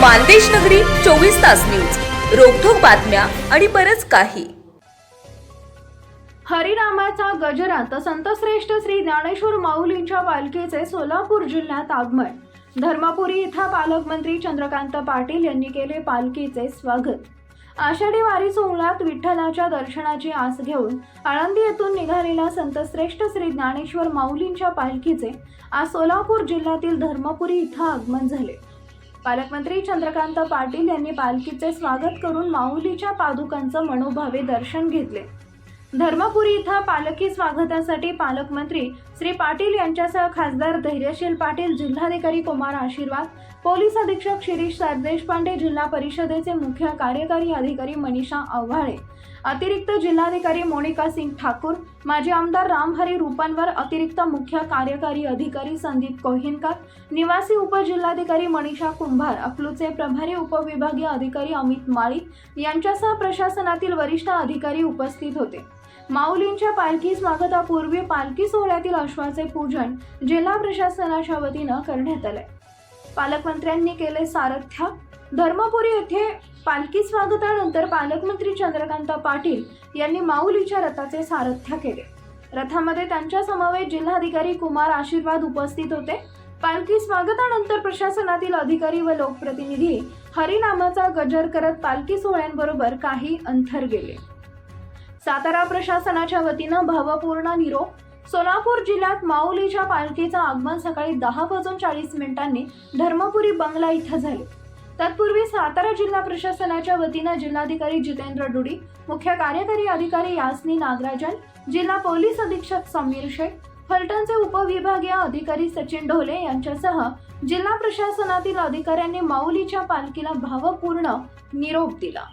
मानदेश नगरी चोवीस तास न्यूज. रोखोक बातम्या आणि बरच काही. हरिरामाचा गजरात संतश्रेष्ठ श्री ज्ञानेश्वर माऊलींच्या पालखीचे सोलापूर जिल्ह्यात आगमन. धर्मपुरी इथं पालकमंत्री चंद्रकांत पाटील यांनी केले पालखीचे स्वागत. आषाढी वारी सोहळ्यात विठ्ठलाच्या दर्शनाची आस घेऊन आळंदी येथून निघालेल्या संतश्रेष्ठ श्री ज्ञानेश्वर माऊलींच्या पालखीचे आज सोलापूर जिल्ह्यातील धर्मपुरी इथं आगमन झाले. पालकमंत्री चंद्रकांत पाटील यांनी पालखीचे स्वागत करून माऊलीच्या पादुकांचं मनोभावे दर्शन घेतले. धर्मपुरी इथं पालखी स्वागतासाठी पालकमंत्री श्री पाटील यांच्यासह खासदार धैर्यशील पाटील जिल्हाधिकारी कुमार आशीर्वाद पोलीस अधीक्षक शिरीष सरदेशपांडे जिल्हा परिषदेचे मुख्य कार्यकारी अधिकारी मनीषा आव्हाळे अतिरिक्त जिल्हाधिकारी मोनिका सिंग ठाकूर माजी आमदार रामहरी रुपनवर अतिरिक्त मुख्य कार्यकारी अधिकारी संदीप कोहिनकर निवासी उपजिल्हाधिकारी मनीषा कुंभार अकलूचे प्रभारी उपविभागीय अधिकारी अमित माळी यांच्यासह प्रशासनातील वरिष्ठ अधिकारी उपस्थित होते. माऊलींच्या पालखी स्वागतापूर्वी पालखी सोहळ्यातील अश्वाचे पूजन जिल्हा प्रशासनाच्या वतीनं करण्यात आले पालकमंत्र्यांनी केले सारथ्य. धर्मपुरी येथे पालखी स्वागतानंतर पालकमंत्री चंद्रकांत पाटील यांनी माऊलीच्या रथाचे सारथ्य केले. रथामध्ये त्यांच्या समवेत जिल्हाधिकारी कुमार आशीर्वाद उपस्थित होते. पालखी स्वागतानंतर प्रशासनातील अधिकारी व लोकप्रतिनिधी हरिनामाचा गजर करत पालखी सोहळ्यांबरोबर काही अंतर गेले. सातारा प्रशासनाच्या वतीनं भावपूर्ण निरोप. सोलापूर जिल्ह्यात माऊलीच्या पालखीचं आगमन सकाळी दहा वाजून चाळीस मिनिटांनी धर्मपुरी बंगला इथं झाले. तत्पूर्वी सातारा जिल्हा प्रशासनाच्या वतीनं जिल्हाधिकारी जितेंद्र डुडी मुख्य कार्यकारी अधिकारी यासनी नागराजन जिल्हा पोलीस अधीक्षक समीर शेख फलटणचे उपविभागीय अधिकारी सचिन ढोले यांच्यासह जिल्हा प्रशासनातील अधिकाऱ्यांनी माऊलीच्या पालखीला भावपूर्ण निरोप दिला.